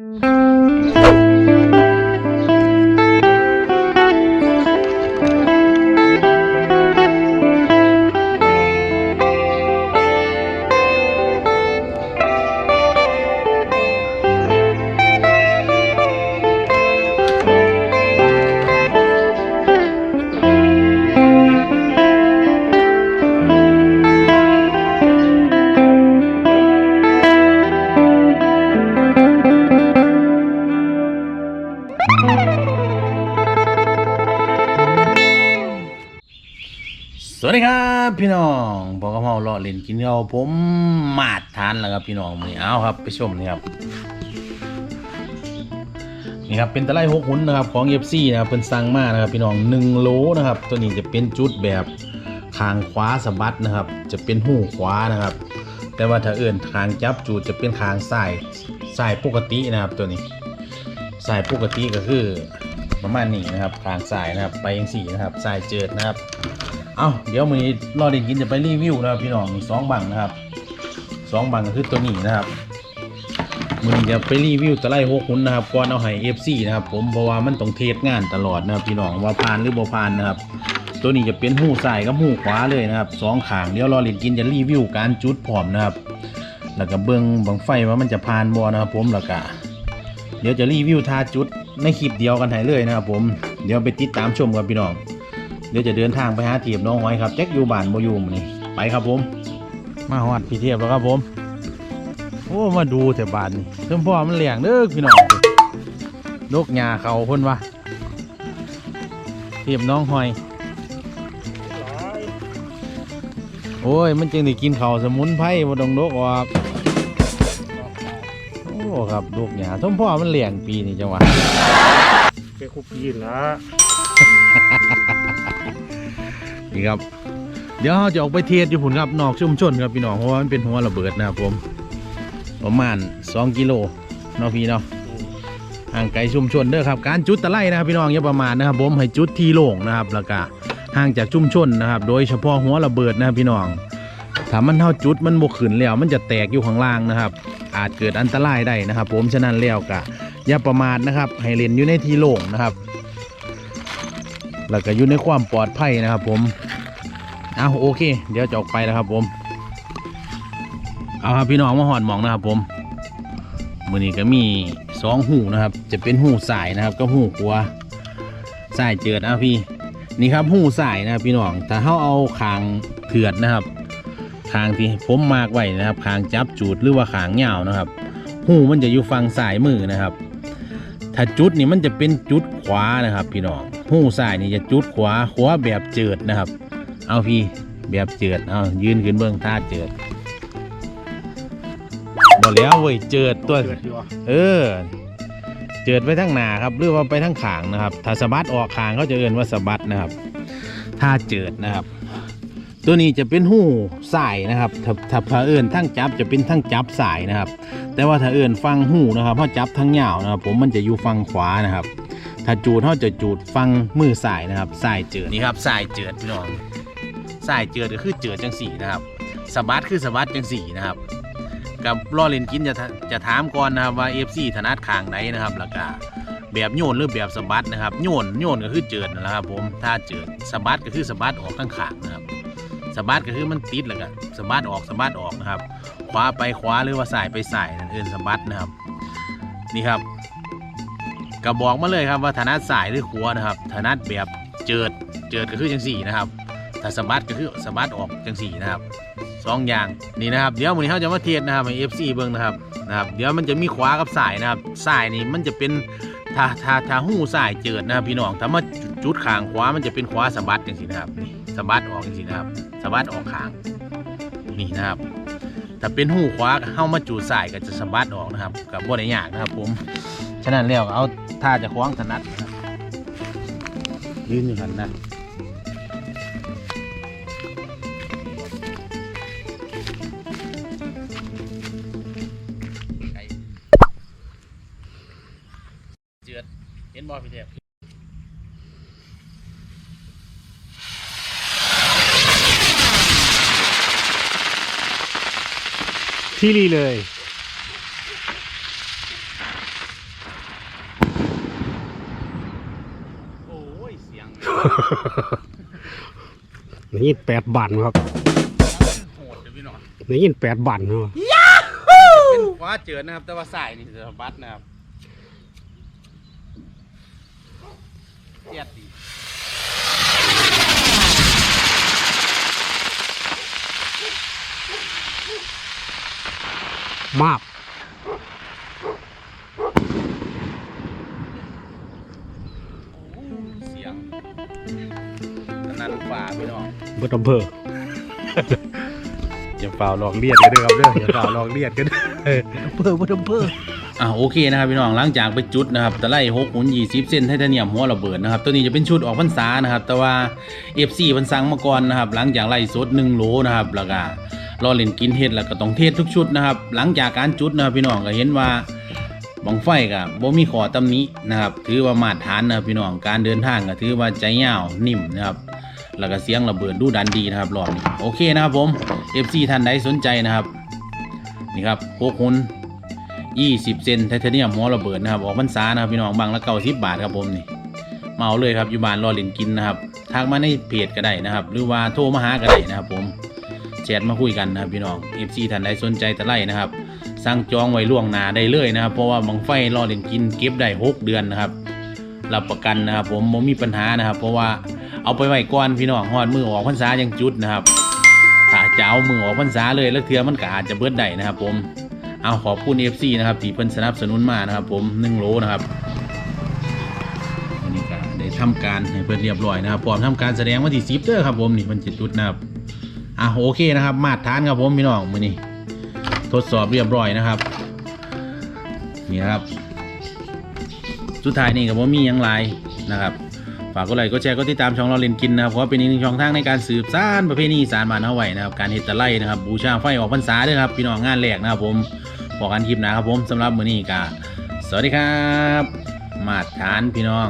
Mm-hmm. สวัสดีครับพี่น้องบอกกับเฮาเลาะเล่นกินข้าผมมาดทานแล้วครับพี่น้องนี้เอาครับ ไปชมนี่ครับนี่ครับเป็นตะไลหกหุ่นนะครับของ FC นะครับเพิ่นสั่งมานะครับพี่น้อง1โลนะครับ ตัวนี้จะเป็นจุดแบบคางขวาสะบัดนะครับ จะเป็นหูขวานะครับ แต่ว่าถ้าเอื่นคางจับจูดจะเป็นคางซ้ายซ้ายปกตินะครับตัวนี้ ซ้ายปกติก็คือประมาณนี้นะครับคางซ้ายนะครับ ไปยังสี่นะครับซ้ายเจิดนะครับ เอาเดี๋ยวมือนี้รอเด็กกินจะไปรีวิวนะครับพี่น้องมีสองบังนะครับสองบังก็คือตัวนี้นะครับมือนี้จะไปรีวิวตะไลหกหุ่นนะครับก่อนเอาให้เอฟซีนะครับ ผมเพราะว่ามันต้องเทสงานตลอดนะครับพี่น้องว่าผ่านหรือบ่ผ่านนะครับ ตัวนี้จะเป็นหูซ้ายกับหูขวาเลยนะครับสองขางเดี๋ยวรอเด็กกินจะรีวิวการจุดพรอมนะครับ แล้วก็เบิ้งบังไฟว่ามันจะผ่านบ่นะครับผมแล้วก็ เดี๋ยวจะรีวิวทาจุดในคลิปเดียวกันให้เลยนะครับผม เดี๋ยวไปติดตามชมกันพี่น้อง เดี๋ยวจะเดินทางไปหาเทียบน้องหอยครับแจ็คอยู่บ้านบ่อยู่มนี่ไปครับผม มาฮอดพี่เทียบแล้วครับผม โอ้มาดูแต่บ้านนี่เพิ่มพ่อมันเลี้ยงเด้อพี่น้องนกหญ้าเขาพ่นวะเทียบน้องหอย โอ้ยมันจึงได้กินเขาสมุนไพรบ่ต้องนกออก ครับนกหญ้าสมพ่อมันเลี้ยงปีนี้จังหวะไปคุกปีนละนี่ครับ เดี๋ยวเราจะออกไปเทศอยู่ผุนครับนอกชุมชนครับพี่น้องเพราะว่ามันเป็นหัวระเบิดนะครับผมประมาณ 2 กิโลเนาะพี่เนาะห่างไกลชุมชนเด้อครับ การจุดตะไลนะครับพี่น้องอย่าประมาทนะครับผมให้จุดที่โล่งนะครับแล้วก็ห่างจากชุมชนนะครับ โดยเฉพาะหัวระเบิดนะครับพี่น้อง ถ้ามันเท่าจุดมันบกขึ้นแล้วมันจะแตกอยู่ข้างล่างนะครับ อาจเกิดอันตรายได้นะครับ ผมฉะนั้นแล้วก็อย่าประมาทนะครับ ให้เล่นอยู่ในที่โล่งนะครับ แล้วก็อยู่ในความปลอดภัยนะครับ ผมเอาโอเค เดี๋ยวจะออกไปแล้วครับ ผมเอาครับพี่น้องมาหอนหมองนะครับ ผมมือนี้ก็มีสองหูนะครับ จะเป็นหูสายนะครับก็หูขัวสายเจิดเอาพี่นี่ครับหูสายนะครับพี่น้องถ้าเขาเอาคางเถือดนะครับ คางที่ผมมากไว้นะครับคางจับจูดหรือว่าคางเหยาวนะครับ หูมันจะอยู่ฝั่งสายมือนะครับ ถ้าจุดนี่มันจะเป็นจุดขวานะครับ พี่น้องหูสายนี่จะจุดขวาขวาแบบเจิดนะครับ เอาพี่แบบเจิดเอายืนขึ้นเบื้องท่าเจิดบอกแล้วเว้ยเจิดตัวเกิดอยู่อะเออเจิดไปทั้งหนาครับหรือว่าไปทั้งขางนะครับ ถ้าสะบัดออกขางเขาจะเอ่นว่าสะบัดนะครับท่าเจิดนะครับ ตัวนี้จะเป็นหูสายนะครับถ้าถ้าถ้าเอื่นทั้งจับจะเป็นทั้งจับสายนะครับ แต่ว่าถ้าเอื่นฟังหูนะครับเพราะจับทั้งยาวนะครับผมมันจะอยู่ฟังขวานะครับ ถ้าจูดเขาจะจูดฟังมือสายนะครับสายเจิดนี่ครับสายเจิดพี่น้องสายเจิดก็คือเจิดจังสีนะครับสบัดคือสบัดจังสีนะครับ กับรอเลนกินจะจะถามก่อนนะครับว่า FC ถนัดขางไหนนะครับแล้วก็แบบโยนหรือแบบสบัดนะครับโยนโยนก็คือเจิดนะครับผมถ้าเจิดสบัดก็คือสบัดออกทั้งขางนะครับ สะบัดก็คือมันติดแล้วก็สะบัดออกสะบัดออกนะครับขวาไปขวาหรือว่าสายไปสายนั่นเองสะบัดนะครับ นี่ครับก็บอกมาเลยครับว่าถนัดสายหรือขวานะครับถนัดแบบเจิดเจิดก็คือจังสี่นะครับถ้าสะบัดก็คือสะบัดออกจังสี่นะครับสองอย่างนี่นะครับเดี๋ยววันนี้เขาจะมาเทียบนะครับให้เอฟซีเบิ้งนะครับนะครับ เดี๋ยวมันจะมีขวากับสายนะครับสายนี่มันจะเป็นถ้าถ้าถ้าหูสายเจิดนะครับพี่น้องถ้ามาจุดขางขวามันจะเป็นขวาสะบัดจังสี่นะครับนี่ สะบัดออกจังๆนะครับสะบัดออกขาง นี่นะครับถ้าเป็นหูขวาเข้ามาจูดสายก็จะสะบัดออกนะครับกับบ่ได้ยากนะครับ ผมฉะนั้นแล้วเอาท่าจะคว้างถนัดนะครับยืนอยู่หันนะเจือดเห็นบอพี่เทพ ชิลีเลย โอ้ย เสียงนี่แปดบันครับนี่แปดบันเนาะเป็นคว้าเจอนะครับ แต่ว่าสายนี่จะบัดนะครับเจ็ดดี มากเสียงขนาดฝ่าพี่น้องเบิดอำเภออย่าเปล่าลองเลียดกันด้วยครับเด้ออย่าเปล่าลองเลียดกันเออเพิ่มเพิ่มเพิ่มอ่าโอเคนะครับพี่น้องหลังจากไปจุดนะครับตะไลหกหุ่นยี่สิบเส้นไทเทเนียมหัวระเบิดนะครับตัวนี้จะเป็นชุดออกพรรษานะครับ แต่ว่าเอฟซีมันสั่งมาก่อนนะครับ หลังจากไล่สดหนึ่งโหลนะครับแล้วก็ รอเล่นกินเฮ็ดแล้วก็ต้องเทศทุกชุดนะครับ หลังจากการจุดนะครับพี่น้องก็เห็นว่าบังไฟกับบ่มีขอตำหนินะครับ ถือว่ามาตรฐานนะครับพี่น้องการเดินทางก็ถือว่าใจยาวนิ่มนะครับแล้วก็เสียงระเบิดดูดันดีนะครับรอบนี้โอเคนะครับผม FC ท่านใดสนใจนะครับนี่ครับโคกหุน20 เซนไทเทเนียมหัวระเบิดนะครับออกพรรษานะครับพี่น้องบางละเก้าสิบบาทครับผมนี่เมาเอาเลยครับอยู่บ้านรอเล่นกินนะครับทักมาในเพจก็ได้นะครับ หรือว่าโทรมาหาก็ได้นะครับผม ชทมาคุยกันนะครับพี่น้อง FC ท่านใดสนใจตะไลนะครับ สั่งจองไว้ล่วงหน้าได้เลยนะครับ เพราะว่าบังไฟรอเล่นกินเก็บได้หกเดือนนะครับรับประกันนะครับ ผมไม่มีปัญหานะครับ เพราะว่าเอาไปไว้ก่อนพี่น้องหอดมือออกพรรษายังจุดนะครับถ้าจะเอามือออกพรรษาเลยแล้วเทือมันก็อาจจะเบิดได้นะครับ ผมเอาขอบคุณ FC นะครับที่เพิ่นสนับสนุนมานะครับ ผมหนึ่งโลนะครับวันนี้ก็ได้ทำการให้เพิ่นเรียบร้อยนะครับพร้อมทำการแสดงวันที่สิบเด้อครับผมนี่มันจะจุดนะครับ อะโอเคนะครับ มาตรฐานครับผมพี่น้องมือนี้ทดสอบเรียบร้อยนะครับ นี่ครับ สุดท้ายนี่ก็บ่มีหยังไรนะครับฝากกดไลค์กดแชร์กดติดตามช่องเราเล่นกินนะครับเพราะว่าเป็นอีกหนึ่งช่องทางในการสืบสานประเพณีสารบานเฮาไว้นะครับ การเฮ็ดตะไลนะครับ บูชาไฟออกพรรษาด้วยครับ พี่น้องงานแรกนะครับผมพอกันคลิปหนะครับผมสำหรับมื้อนี้ก็สวัสดีครับ มาตรฐานพี่น้อง